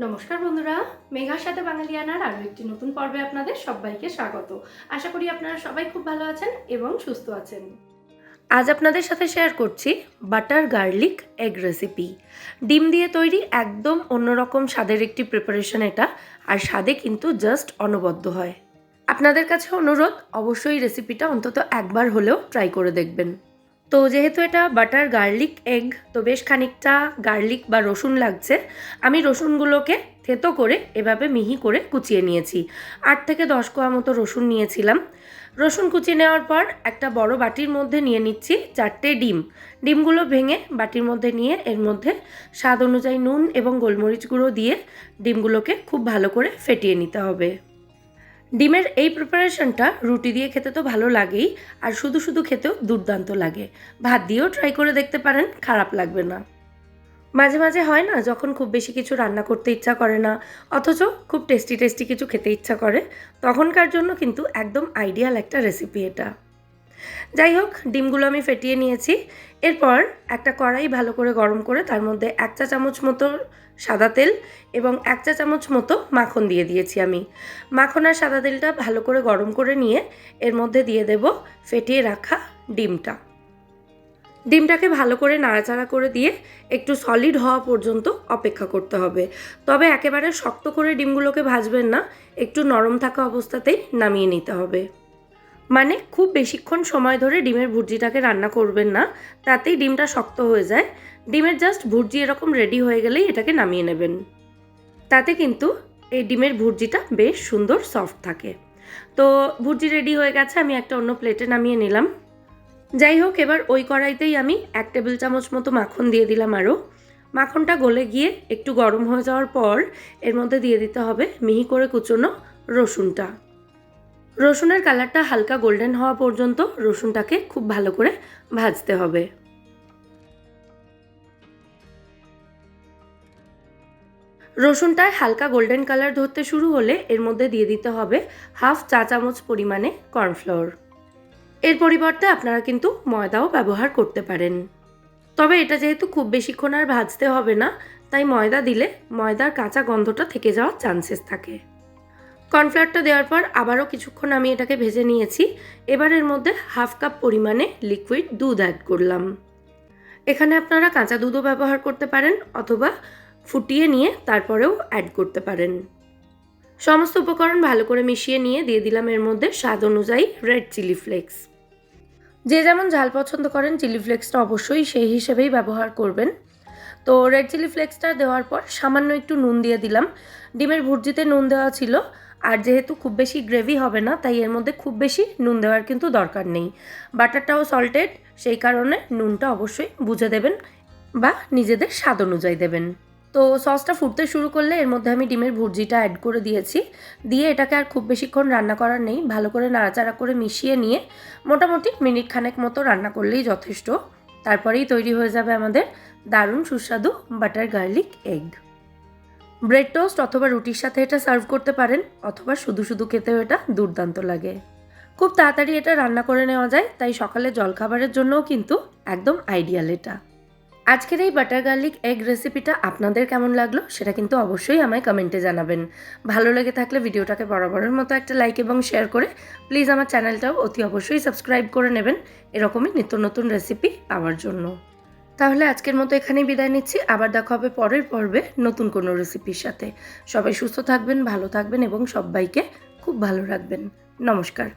নমস্কার বন্ধুরা, মেঘার সাথে বাঙালিয়ানার আরও একটি নতুন পর্বে আপনাদের সবাইকে স্বাগত। আশা করি আপনারা সবাই খুব ভালো আছেন এবং সুস্থ আছেন। আজ আপনাদের সাথে শেয়ার করছি বাটার গার্লিক এগ রেসিপি। ডিম দিয়ে তৈরি একদম অন্যরকম স্বাদের একটি প্রিপারেশন এটা, আর স্বাদে কিন্তু জাস্ট অনবদ্য হয়। আপনাদের কাছে অনুরোধ, অবশ্যই রেসিপিটা অন্তত একবার হলেও ট্রাই করে দেখবেন। তো যেহেতু এটা বাটার গার্লিক এগ তো বেশ খানিকটা গার্লিক বা রসুন লাগছে, আমি রসুনগুলোকে থেতো করে এভাবে মিহি করে কুচিয়ে নিয়েছি। আট থেকে দশ কোয়া মতো রসুন নিয়েছিলাম। রসুন কুচিয়ে নেওয়ার পর একটা বড় বাটির মধ্যে নিয়ে নিচ্ছি চারটে ডিম। ডিমগুলো ভেঙে বাটির মধ্যে নিয়ে এর মধ্যে স্বাদ অনুযায়ী নুন এবং গোলমরিচ গুঁড়ো দিয়ে ডিমগুলোকে খুব ভালো করে ফেটিয়ে নিতে হবে। ডিমের এই প্রিপারেশনটা রুটি দিয়ে খেতে তো ভালো লাগেই, আর শুধু শুধু খেতেও দুর্দান্ত লাগে। ভাত দিয়েও ট্রাই করে দেখতে পারেন, খারাপ লাগবে না। মাঝে মাঝে হয় না, যখন খুব বেশি কিছু রান্না করতে ইচ্ছা করে না, অথচ খুব টেস্টি টেস্টি কিছু খেতে ইচ্ছা করে, তখনকার জন্য কিন্তু একদম আইডিয়াল একটা রেসিপি এটা। যাই হোক, ডিমগুলো আমি ফেটিয়ে নিয়েছি। এরপর একটা কড়াই ভালো করে গরম করে তার মধ্যে এক চা চামচ মতো সাদা তেল এবং এক চা চামচ মতো মাখন দিয়ে দিয়েছি আমি। মাখন আর সাদা তেলটা ভালো করে গরম করে নিয়ে এর মধ্যে দিয়ে দেব ফেটিয়ে রাখা ডিমটা। ডিমটাকে ভালো করে নাড়াচাড়া করে দিয়ে একটু সলিড হওয়া পর্যন্ত অপেক্ষা করতে হবে। তবে একেবারে শক্ত করে ডিমগুলোকে ভাজবেন না, একটু নরম থাকা অবস্থাতেই নামিয়ে নিতে হবে। মানে খুব বেশিক্ষণ সময় ধরে ডিমের ভুর্জিটাকে রান্না করবেন না, তাতেই ডিমটা শক্ত হয়ে যায়। ডিমের জাস্ট ভুর্জি এরকম রেডি হয়ে গেলেই এটাকে নামিয়ে নেবেন। তাতে কিন্তু এই ডিমের ভুর্জিটা বেশ সুন্দর সফট থাকে। তো ভুর্জি রেডি হয়ে গেছে, আমি একটা অন্য প্লেটে নামিয়ে নিলাম। যাই হোক, এবার ওই কড়াইতেই আমি এক টেবিল চামচ মতো মাখন দিয়ে দিলাম আরও মাখনটা গলে গিয়ে একটু গরম হয়ে যাওয়ার পর এর মধ্যে দিয়ে দিতে হবে মিহি করে কুচোনো রসুনটা। রসুনের কালারটা হালকা গোল্ডেন হওয়া পর্যন্ত রসুনটাকে খুব ভালো করে ভাজতে হবে। রসুনটায় হালকা গোল্ডেন কালার ধরতে শুরু হলে এর মধ্যে দিয়ে দিতে হবে হাফ চা চামচ পরিমাণে কর্নফ্লাওয়ার এর পরিবর্তে আপনারা কিন্তু ময়দাও ব্যবহার করতে পারেন। তবে এটা যেহেতু খুব বেশিক্ষণ আর ভাজতে হবে না, তাই ময়দা দিলে ময়দার কাঁচা গন্ধটা থেকে যাওয়ার চান্সেস থাকে। কর্নফ্লাওয়ারটা দেওয়ার পর আবারও কিছুক্ষণ আমি এটাকে ভেজে নিয়েছি। এবার এর মধ্যে হাফ কাপ পরিমাণে লিকুইড দুধ অ্যাড করলাম। এখানে আপনারা কাঁচা দুধও ব্যবহার করতে পারেন অথবা ফুটিয়ে নিয়ে তারপরেও অ্যাড করতে পারেন। সমস্ত উপকরণ ভালো করে মিশিয়ে নিয়ে দিয়ে দিলাম এর মধ্যে স্বাদ অনুযায়ী রেড চিলি ফ্লেক্স যে যেমন ঝাল পছন্দ করেন চিলি ফ্লেক্সটা অবশ্যই সেই হিসেবেই ব্যবহার করবেন। তো রেড চিলি ফ্লেক্সটা দেওয়ার পর সামান্য একটু নুন দিয়ে দিলাম। ডিমের ভুর্জিতে নুন দেওয়া ছিল। যেহেতু খুব বেশি গ্রেভি হবে না, তাই এর মধ্যে খুব বেশি নুন দেওয়ার কিন্তু দরকার নেই। বাটারটাও সল্টেড সেই কারণে নুনটা অবশ্যই বুঝে দেবেন বা নিজেদের স্বাদ অনুযায়ী দেবেন। তো সসটা ফুটতে শুরু করলে এর মধ্যে আমি ডিমের ভুর্জিটা অ্যাড করে দিয়েছি। দিয়ে এটাকে আর খুব বেশিক্ষণ রান্না করার নেই, ভালো করে নাড়াচাড়া করে মিশিয়ে নিয়ে মোটামুটি মিনিট খানেক মতো রান্না করলেই যথেষ্ট। তারপরেই তৈরি হয়ে যাবে আমাদের দারুণ সুস্বাদু butter garlic egg. Bread toast অথবা রুটির সাথে এটা সার্ভ করতে পারেন, অথবা শুধু শুধু খেতেও এটা দুর্দান্ত লাগে। খুব তাড়াতাড়ি এটা রান্না করে নেওয়া যায়, তাই সকালে জলখাবারের জন্যও কিন্তু একদম আইডিয়াল এটা। আজকের এই বাটার গার্লিক এগ রেসিপিটা আপনাদের কেমন লাগল সেটা কিন্তু অবশ্যই আমায় কমেন্টে জানাবেন। ভালো লেগে থাকলে ভিডিওটাকে বরাবরের মতো একটা লাইক এবং শেয়ার করে প্লিজ আমার চ্যানেলটাও অতি অবশ্যই সাবস্ক্রাইব করে নেবেন। এরকমই নিত্য নতুন রেসিপি পাওয়ার জন্য। তাহলে আজকের মতো এখানেই বিদায় নিচ্ছি। আবার দেখা হবে পরের পর্বে নতুন কোনো রেসিপির সাথে। সবাই সুস্থ থাকবেন, ভালো থাকবেন এবং সবাইকে খুব ভালো রাখবেন। নমস্কার।